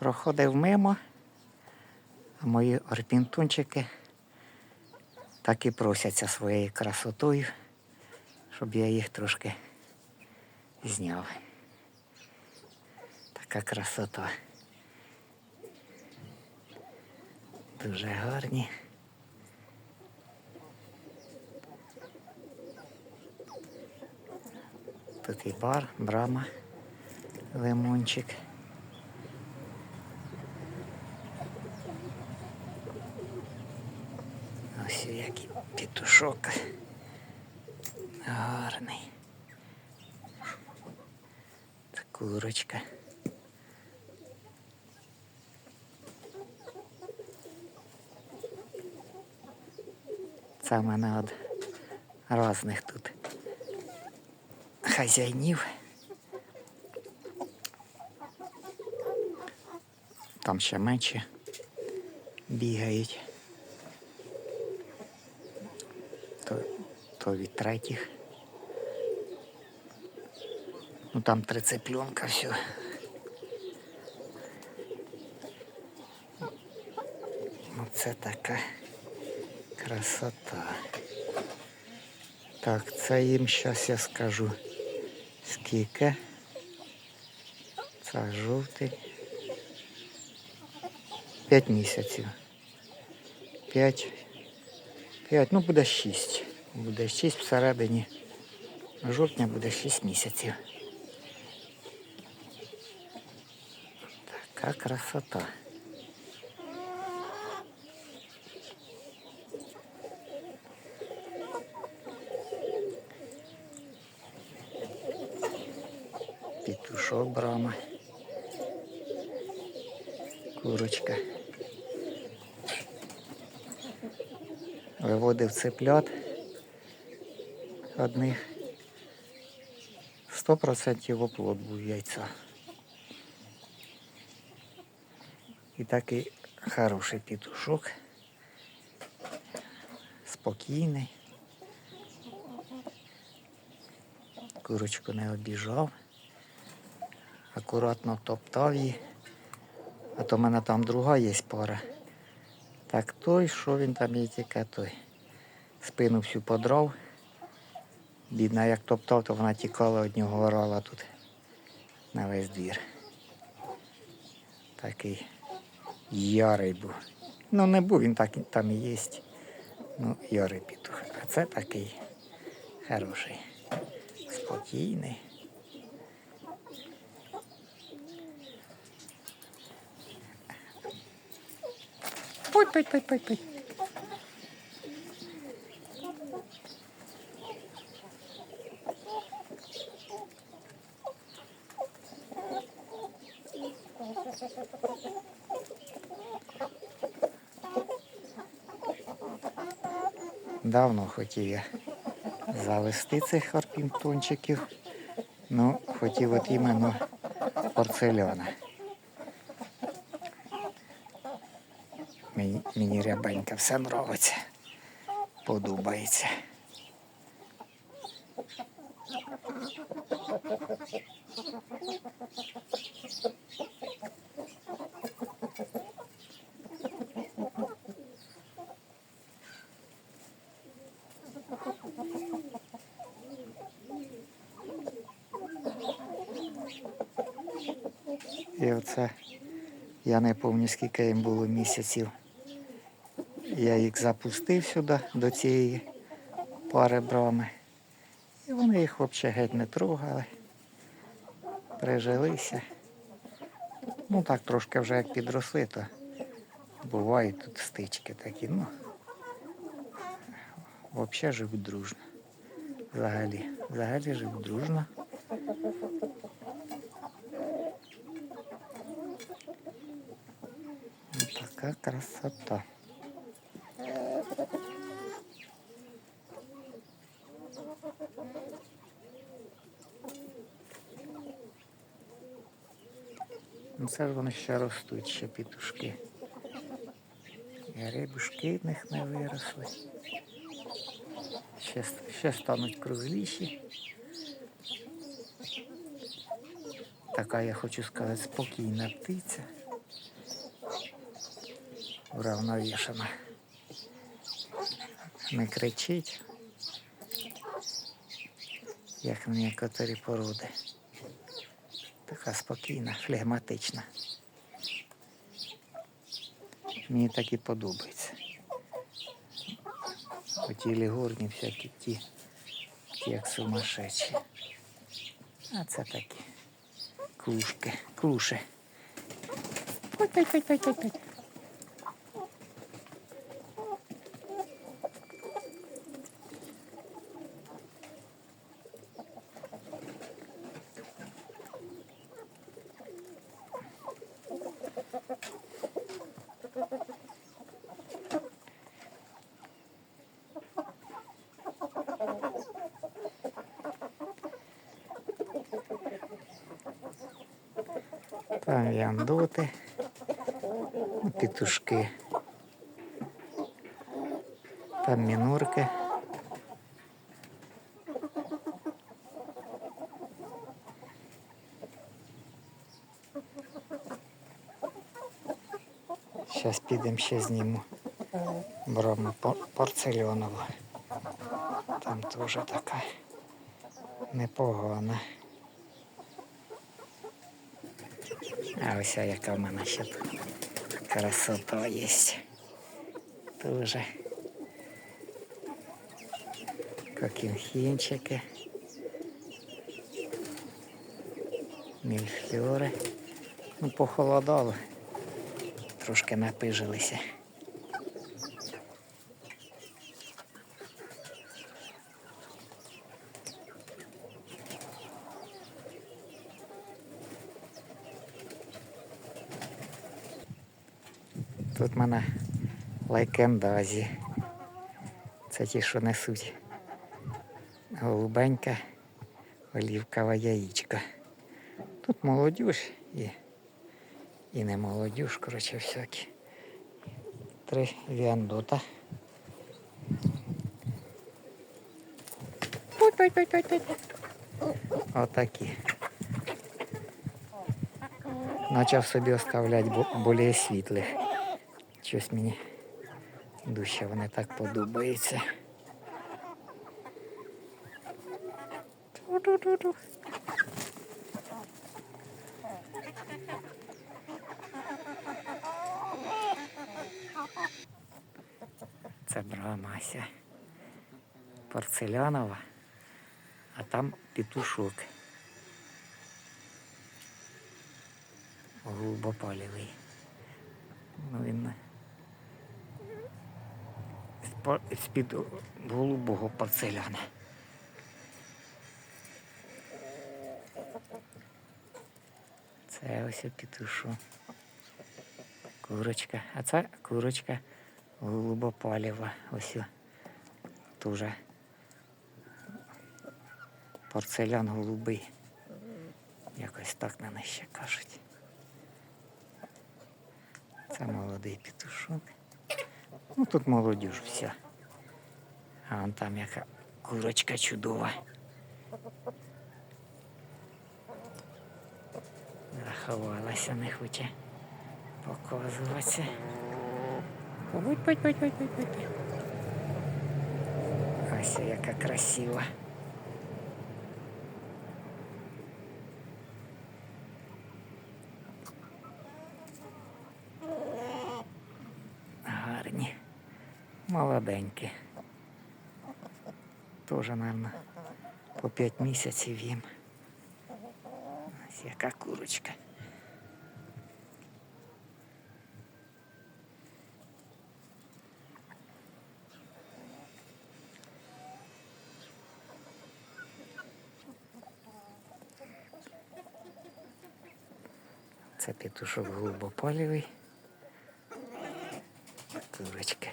проходив мимо, а мої орпінтунчики так і просяться своєю красотою, щоб я їх трошки зняв. Така красота. Дуже гарні. Тут і бар, брама, лимончик. Ось який петушок. Гарний. Це курочка. Це в мене от різних тут хазяїнів. Там ще менше бігають. то від третіх. Ну там трицепленка все. Ну це така красота. Так, це їм зараз я скажу. Скільки? Це жовтий. П'ять місяців. П'ять. П'ять, ну буде шість. Буде шість всередині. Жовтня буде шість місяців. Така красота. Петушок брама. Курочка. Виводив цеплят Одних. Сто процентів оплод був яйця. І такий хороший петушок. Спокійний. Курочку не обіжав. Акуратно топтав її. А то в мене там друга є пара. Так той, що він там є тільки той. Спину всю подрав. Бідна, як топтав, то вона тікала від нього орала тут на весь двір. Такий ярий був. Ну не був, він так там і є. Ну, ярий петух. А це такий хороший, спокійний. Путь, путь, путь, путь, путь. Давно хотів я завести цих арпінтончиків. Ну, хотів от іменно порцеляна. Мені, мені рябенька все нравиться. Подобається. І оце я не пам'ятаю, скільки їм було місяців. Я їх запустив сюди до цієї пари брами. І вони їх взагалі геть не трогали. Прижилися. Ну так трошки вже як підросли, то бувають тут стички такі. Ну, взагалі живуть дружно. Взагалі. Взагалі живуть дружно. Ну, красота. Ну це ж вони ще ростуть, ще пітушки. І рибушки в них не виросли. Ще, ще стануть кругліші. Така, я хочу сказати, спокійна птиця. Уравновішена. Не кричить, як некоторі породи. Така спокійна, флегматична. Мені так і подобається. Оті лігурні всякі ті, ті як сумасшедші. А це такі клушки, клуши. Ой, ой, ой, ой, ой, Там яндоти, петушки. Там мінорки. Зараз підемо ще зніму. Брома порцельонову. Там теж така непогана. А ось яка в мене ще тут красота є. Дуже Кокінхінчики. Мільфльори. Ну, похолодало. Трошки напижилися. Тут в мене лайкендазі. Це ті, що несуть. Голубенька олівкова яєчка. Тут молодюж і, і не молодюж, коротше, всякі. Три віандота. Отакі. Почав собі оставляти більш світлих. Щось мені дужче вони так подобаються. Ту-ду-ду-ду. Це брамася. Порцелянова, а там петушок. Голубопалівий. Ну, він з-під голубого порцеляна. Це ось петушу. Курочка. А це курочка голубопалєва. Ось дуже порцелян голубий. Якось так на них ще кажуть. Це молодий петушок. Ну тут молодіж вся. А вон там яка курочка чудова. Заховалася, не хоче показуватися. Будь, будь, будь, будь, будь, будь. Ось яка красива. Гарні. Молоденькі. Тоже, мабуть, по 5 місяців їм. Ось яка курочка. Це петушок голубополівий. Курочка.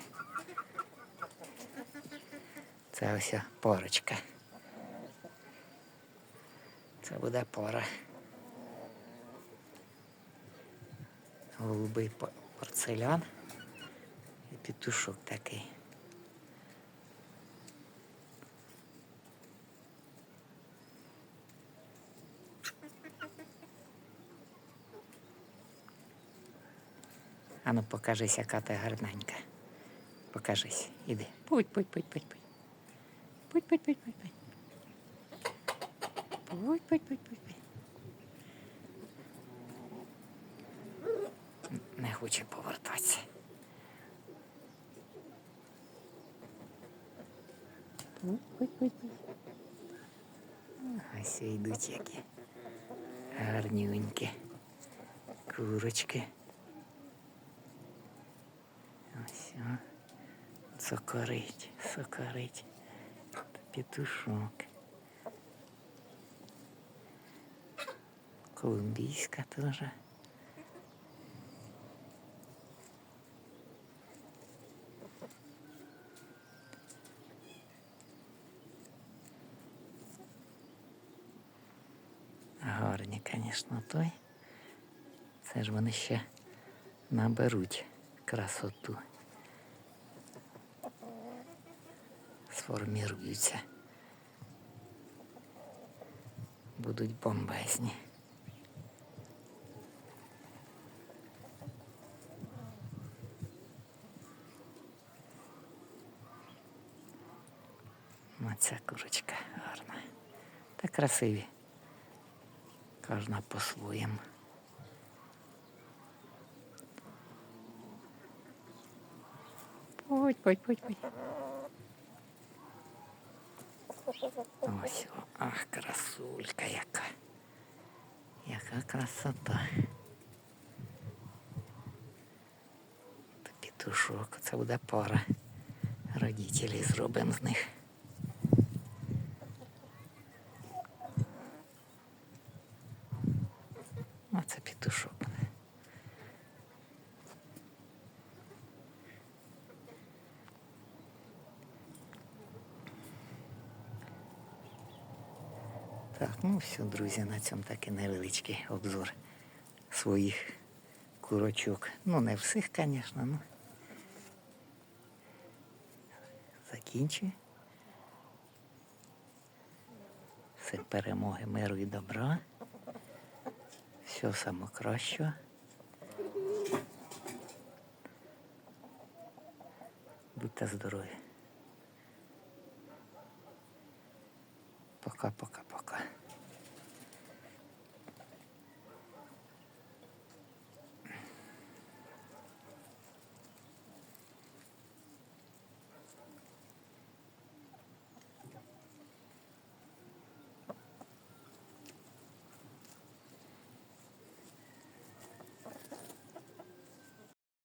Це ось порочка. Це буде пора. Голубий порцелян і петушок такий. Ану, покажись, яка ти гарненька. Покажись. Іди. Путь, путь, путь, путь, путь. Путь, путь, путь, путь, путь. Путь, путь, путь, путь, путь. Не хоче повертатися. Путь, путь. Ось йдуть які. Гарнюнькі. Курочки. Ось. Сокорить, сокорить. Петушок. Колумбійська теж. Гарні, звісно, той. Це ж вони ще наберуть красоту. Сформіруються. Будуть бомбезні. Оця курочка гарна. Та красиві. Кожна по-своєму. Путь, путь, путь, путь. Ось, ах, красулька яка. Яка красота. Та Петушок, це буде пара. Родителей зробимо з них. Оце петушок. Так, ну все, друзі, на цьому такий невеличкий обзор своїх курочок. Ну, не всіх, звісно, ну. Закінчую. Все перемоги, миру і добра. Всього самого кращого. Будьте здорові. Пока-пока.